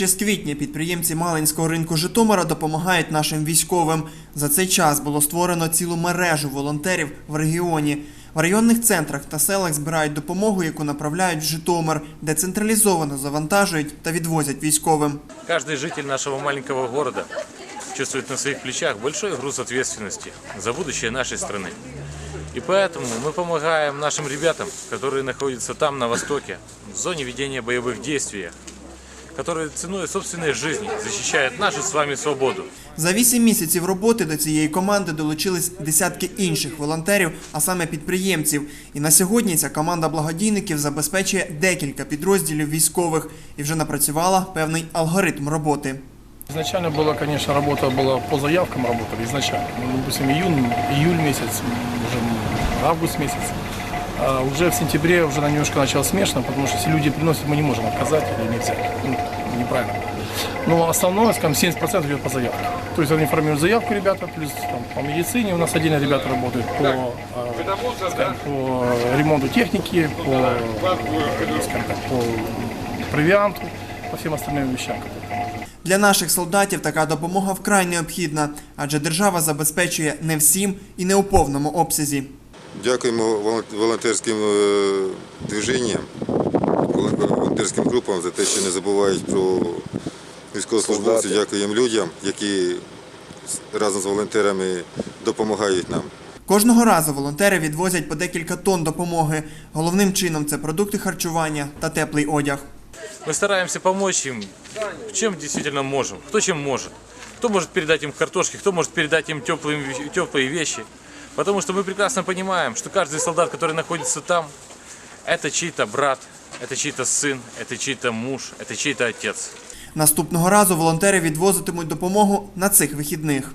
Ще з квітня підприємці Малинського ринку Житомира допомагають нашим військовим. За цей час було створено цілу мережу волонтерів в регіоні. В районних центрах та селах збирають допомогу, яку направляють в Житомир, де централізовано завантажують та відвозять військовим. Каждый житель нашего маленького города чувствует на своих плечах большой груз ответственности за будущее нашей страны. И поэтому мы помогаем нашим ребятам, которые находятся там, на востоке, в зоне ведения боевых действий, которые ценой собственной жизни защищают нашу с вами свободу. За вісім місяців роботи до цієї команди долучились десятки інших волонтерів, а саме підприємців. І на сьогодні ця команда благодійників забезпечує декілька підрозділів військових і вже напрацювала певний алгоритм роботи. Изначально была, конечно, работа была по заявкам работали изначально. Ну, допустим, июнь, июль месяц, уже август месяц. А уже в сентябре уже на немножко начало смешно, потому что если люди приносят, мы не можем отказать или нельзя. Ну, неправильно. Но основное, скажем, 70% идет по заявке. То есть они формируют заявку ребята, плюс там, по медицине у нас отдельно ребята работают по, э, скажем, по ремонту техники, по, э, скажем так, по провианту, по всем остальным вещам. которые Для наших солдатів така допомога вкрай необхідна, адже держава забезпечує не всім і не у повному обсязі. Дякуємо волон- волонтерським е, движенням, волон- волонтерським групам за те, що не забувають про військовослужбовців. Дякуємо людям, які з- разом з волонтерами допомагають нам. Кожного разу волонтери відвозять по декілька тонн допомоги. Головним чином це продукти харчування та теплий одяг. Мы стараемся помочь им, в чем действительно можем, кто чем может. Кто может передать им картошки, кто может передать им теплые, вещи- теплые вещи. Потому что мы прекрасно понимаем, что каждый солдат, который находится там, это чей-то брат, это чей-то сын, это чей-то муж, это чей-то отец. Наступного разу волонтери відвозитимуть допомогу на цих вихідних.